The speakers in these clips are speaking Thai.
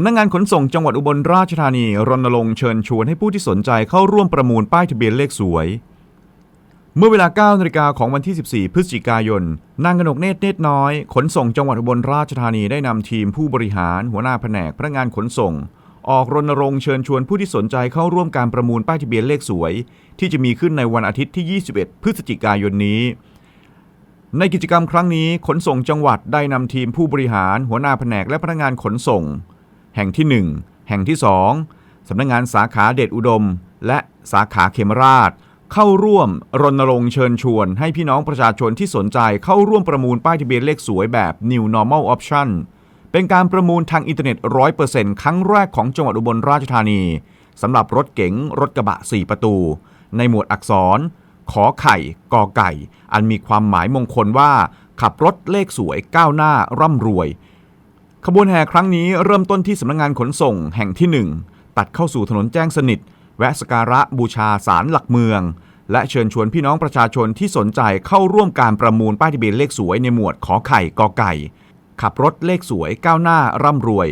ำนักงานขนส่งจังหวัดอุบลราชธานีรณรงค์เชิญชวนให้ผู้ที่สนใจเข้าร่วมประมูลป้ายทะเบียนเลขสวย เมื่อเวลา9นาฬิกาของวันที่ 14 พฤศจิกายน นางกนกเนตรเนตรน้อย ขนส่งจังหวัดอุบลราชธานีได้นำทีมผู้บริหาร หัวหน้าแผนกพนักงานขนส่ง ออกรณรงค์เชิญชวนผู้ที่สนใจเข้าร่วมการประมูลป้ายทะเบียนเลขสวย ที่จะมีขึ้นในวันอาทิตย์ที่ 21 พฤศจิกายนนี้ในกิจกรรมครั้งนี้ขนส่งจังหวัดได้นำทีมผู้บริหาร หัวหน้าแผนกและพนักงานขนส่ง แห่งที่ 1 แห่งที่ 2สำนักงานสาขาเดชอุดม และสาขาเขมราช เข้าร่วมรณรงค์เชิญชวน ให้พี่น้องประชาชนที่สนใจเข้าร่วมประมูลป้ายทะเบียนเลขสวยแบบ New Normal Option เป็นการประมูลทางอินเทอร์เน็ต 100%ครั้งแรกของจังหวัดอุบลราชธานีสำหรับรถเก๋งรถกระบะ 4 ประตู ในหมวดอักษร ขอไข่กอไก่ อันมีความหมายมงคลว่า ขับรถเลขสวยก้าวหน้าร่ำรวย ขบวนแห่ครั้งนี้เริ่มต้นที่สำนักงานขนส่งแห่งที่ 1 ตัดเข้าสู่ถนนแจ้งสนิท แวะสการะบูชาศาลหลักเมือง และเชิญชวนพี่น้องประชาชนที่สนใจเข้าร่วมการประมูลป้ายทะเบียนเลขสวยในหมวดขอไข่กอไก่ ขับรถเลขสวยก้าวหน้าร่ำรวย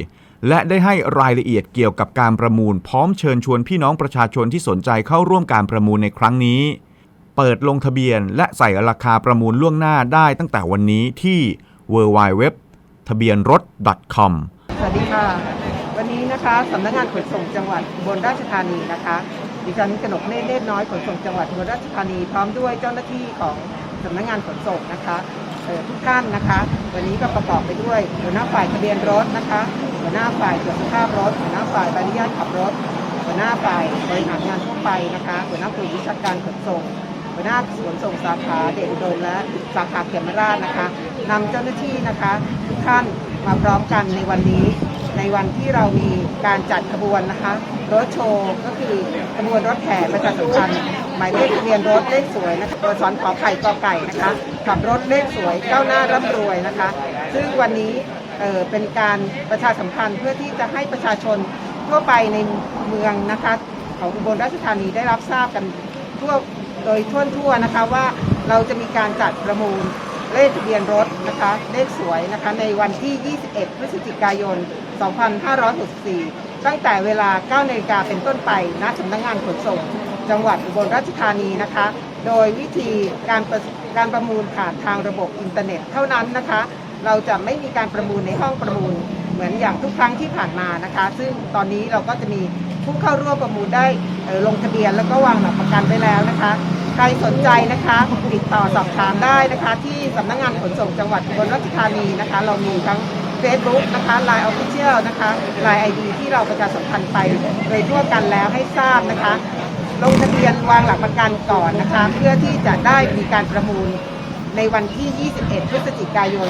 และได้ให้รายละเอียดเกี่ยวกับการประมูล พร้อมเชิญชวนพี่น้องประชาชนที่สนใจเข้าร่วมการประมูลในครั้งนี้ เปิดลงทะเบียนและใส่ราคาประมูลล่วงหน้าได้ตั้งแต่วันนี้ที่ www ทะเบียนรถ .com สวัสดีค่ะ วันนี้นะคะสำนักงานขนส่งจังหวัดบลราชธานีนะคะดิฉันกนกเนตรเนตรน้อยขนส่งจังหวัดบลราชธานีพร้อมด้วยเจ้าหน้าที่ของสำนักงานขนส่งนะคะทุกท่านนะคะ วันนี้ก็ประกอบไปด้วยหัวหน้าฝ่ายทะเบียนรถนะคะหัวหน้าฝ่ายตรวจสภาพรถหัวหน้าฝ่ายใบอนุญาตขับรถหัวหน้าฝ่ายบริหารงานทั่วไปนะคะหัวหน้าฝ่ายวิชาการขนส่ง หัวหน้าสวนส่งสาขาเดชอุดมและสาขาเขมราชนะคะนำเจ้าหน้าที่นะคะทุกท่านมาพร้อมกันในวันนี้ ในวันที่เรามีการจัดขบวนนะคะรถโชว์ก็คือขบวนรถแห่ประชาสัมพันธ์หมายเลขทะเบียนรถเลขสวยนะคะตัวสอนขอไข่กอไก่นะคะขับรถเลขสวยก้าวหน้าร่ำรวยนะคะ ซึ่งวันนี้เอ่อเป็นการประชาสัมพันธ์เพื่อที่จะให้ประชาชนทั่วไปในเมืองนะคะของอุบลราชธานีได้รับทราบกัน ทั่วโดยทั่วทั่วนะคะว่าเราจะมีการจัดประมูลเลขทะเบียนรถนะคะเลขสวยนะคะในวันที่ 21 พฤศจิกายน 2564 ตั้งแต่เวลา 9นาฬิกาเป็นต้นไปณสำนักงานขนส่ง จังหวัดอุบลราชธานีนะคะ โดยวิธีการประการประมูลผ่านทางระบบอินเทอร์เน็ตเท่านั้นนะคะ เราจะไม่มีการประมูลในห้องประมูลเหมือนอย่างทุกครั้งที่ผ่านมานะคะ ซึ่งตอนนี้เราก็จะมี ผู้เข้าร่วมประมูลได้ลงทะเบียนแล้วก็วางหลักประกันไว้แล้วนะคะ ใครสนใจนะคะติดต่อสอบถามได้นะคะ ที่สำนักงานขนส่งจังหวัดอุบลราชธานีนะคะ เรามีทั้ง Facebook นะคะ Line Official นะคะ Line ID ที่เราประชาสัมพันธ์ไปโดยทั่วกันแล้วให้ทราบนะคะ ลงทะเบียนวางหลักประกันก่อนนะคะ เพื่อที่จะได้มีการประมูลในวันที่ 21 พฤศจิกายน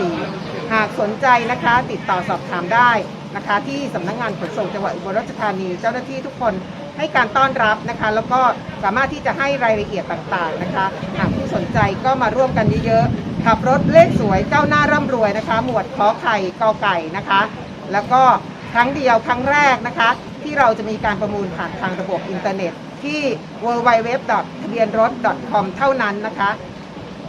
2564 หากสนใจนะคะ ติดต่อสอบถามได้ นะคะ ที่สำนักงานขนส่งจังหวัดอุบลราชธานี เจ้าหน้าที่ทุกคนให้การต้อนรับนะคะ แล้วก็สามารถที่จะให้รายละเอียดต่างๆนะคะ หากผู้สนใจก็มาร่วมกันเยอะๆขับรถเลขสวยก้าหน้าร่ำรวยนะคะ หมวดขอไข่กอไก่นะคะ แล้วก็ครั้งเดียวครั้งแรกนะคะ ที่เราจะมีการประมูลผ่านทางระบบอินเทอร์เน็ต ที่ www. ทะเบียนรถ .com เท่านั้นนะคะ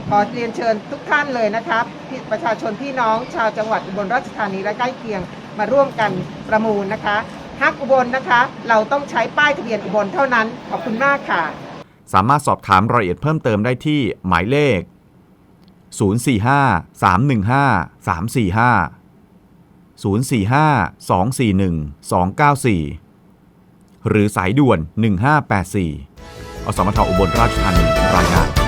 ขอเรียนเชิญทุกท่านเลยนะครับ ประชาชนพี่น้องชาวจังหวัดอุบลราชธานีและใกล้เคียง มาร่วมกันประมูลนะคะฮักอุบลนะคะ เราต้องใช้ป้ายทะเบียนอุบลเท่านั้น ขอบคุณมากค่ะ สามารถสอบถามรายละเอียดเพิ่มเติมได้ที่หมายเลข 045 315 345 045 241 294 หรือสายด่วน 1584 อสมทอุบลราชธานีรายงาน